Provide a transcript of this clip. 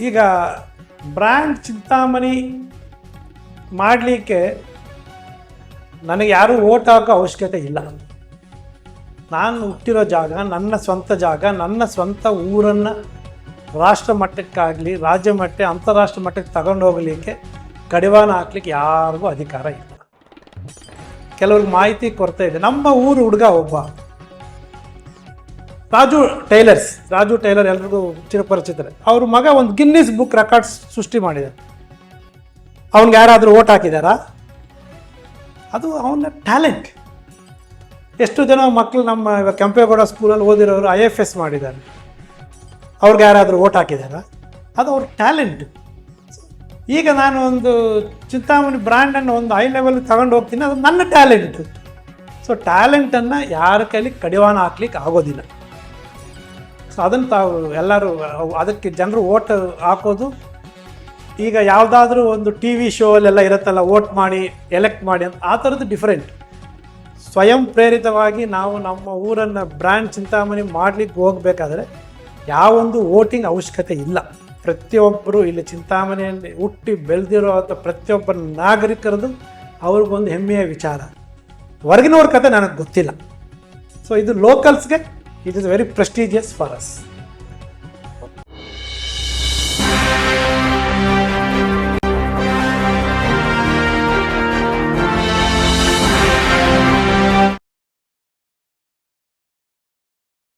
ಈಗ ಬ್ರ್ಯಾಂಡ್ ಚಿಂತಾಮಣಿ ಮಾಡಲಿಕ್ಕೆ ನನಗೆ ಯಾರೂ ಓಟ್ ಹಾಕೋ ಅವಶ್ಯಕತೆ ಇಲ್ಲ. ನಾನು ಹುಟ್ಟಿರೋ ಜಾಗ, ನನ್ನ ಸ್ವಂತ ಜಾಗ, ನನ್ನ ಸ್ವಂತ ಊರನ್ನು ರಾಷ್ಟ್ರ ಮಟ್ಟಕ್ಕಾಗಲಿ, ರಾಜ್ಯ ಮಟ್ಟ ಅಂತಾರಾಷ್ಟ್ರ ಮಟ್ಟಕ್ಕೆ ತಗೊಂಡು ಹೋಗಲಿಕ್ಕೆ ಕಡಿವಾಣ ಹಾಕ್ಲಿಕ್ಕೆ ಯಾರಿಗೂ ಅಧಿಕಾರ ಇಲ್ಲ. ಕೆಲವ್ರಿಗೆ ಮಾಹಿತಿ ಕೊರತೆ ಇದೆ. ನಮ್ಮ ಊರು ಹುಡುಗ ಒಬ್ಬ. ರಾಜು ಟೈಲರ್ಸ್, ರಾಜು ಟೈಲರ್ ಎಲ್ರಿಗೂ ಚಿರಪರಿಚಿತರೆ. ಅವ್ರ ಮಗ ಒಂದು ಗಿನ್ನಿಸ್ ಬುಕ್ ರೆಕಾರ್ಡ್ಸ್ ಸೃಷ್ಟಿ ಮಾಡಿದ್ದಾರೆ ಅವ್ನಿಗೆ ಯಾರಾದರೂ ಓಟ್ ಹಾಕಿದಾರಾ? ಅದು ಅವನ ಟ್ಯಾಲೆಂಟ್ ಎಷ್ಟು ಜನ ಮಕ್ಕಳು ನಮ್ಮ ಇವಾಗ ಕೆಂಪೇಗೌಡ ಸ್ಕೂಲಲ್ಲಿ ಓದಿರೋರು ಐ ಎಫ್ ಎಸ್ ಮಾಡಿದ್ದಾರೆ. ಅವ್ರಿಗೆ ಯಾರಾದರೂ ಓಟ್ ಹಾಕಿದಾರಾ? ಅದು ಅವ್ರ ಟ್ಯಾಲೆಂಟ್ ಈಗ ನಾನು ಒಂದು ಚಿಂತಾಮಣಿ ಬ್ರ್ಯಾಂಡನ್ನು ಒಂದು ಹೈ ಲೆವೆಲ್ ತಗೊಂಡು ಹೋಗ್ತೀನಿ, ಅದು ನನ್ನ ಟ್ಯಾಲೆಂಟ್ ಸೊ ಟ್ಯಾಲೆಂಟನ್ನು ಯಾರ ಕೈಲಿ ಕಡಿವಾಣ ಹಾಕ್ಲಿಕ್ಕೆ ಆಗೋದಿಲ್ಲ. ಸೊ ಅದನ್ನು ತಾವು ಎಲ್ಲರೂ, ಅದಕ್ಕೆ ಜನರು ಓಟ್ ಹಾಕೋದು. ಈಗ ಯಾವುದಾದ್ರೂ ಒಂದು ಟಿ ವಿ ಶೋ ಇರುತ್ತಲ್ಲ ವೋಟ್ ಮಾಡಿ ಎಲೆಕ್ಟ್ ಮಾಡಿ ಅಂತ, ಆ ಥರದ್ದು ಡಿಫ್ರೆಂಟ್ ಸ್ವಯಂ ಪ್ರೇರಿತವಾಗಿ ನಾವು ನಮ್ಮ ಊರನ್ನು ಬ್ರ್ಯಾಂಡ್ ಚಿಂತಾಮಣಿ ಮಾಡಲಿಕ್ಕೆ ಹೋಗಬೇಕಾದ್ರೆ ಯಾವೊಂದು ವೋಟಿಂಗ್ ಅವಶ್ಯಕತೆ ಇಲ್ಲ. ಪ್ರತಿಯೊಬ್ಬರು ಇಲ್ಲಿ ಚಿಂತಾಮಣಿಯಲ್ಲಿ ಹುಟ್ಟಿ ಬೆಳೆದಿರೋ ಅಂಥ ಪ್ರತಿಯೊಬ್ಬ ನಾಗರಿಕರದು ಅವ್ರಿಗೊಂದು ಹೆಮ್ಮೆಯ ವಿಚಾರ. ಹೊರಗಿನವ್ರ ಕತೆ ನನಗೆ ಗೊತ್ತಿಲ್ಲ. ಸೊ ಇದು ಲೋಕಲ್ಸ್ಗೆ It is very prestigious for us.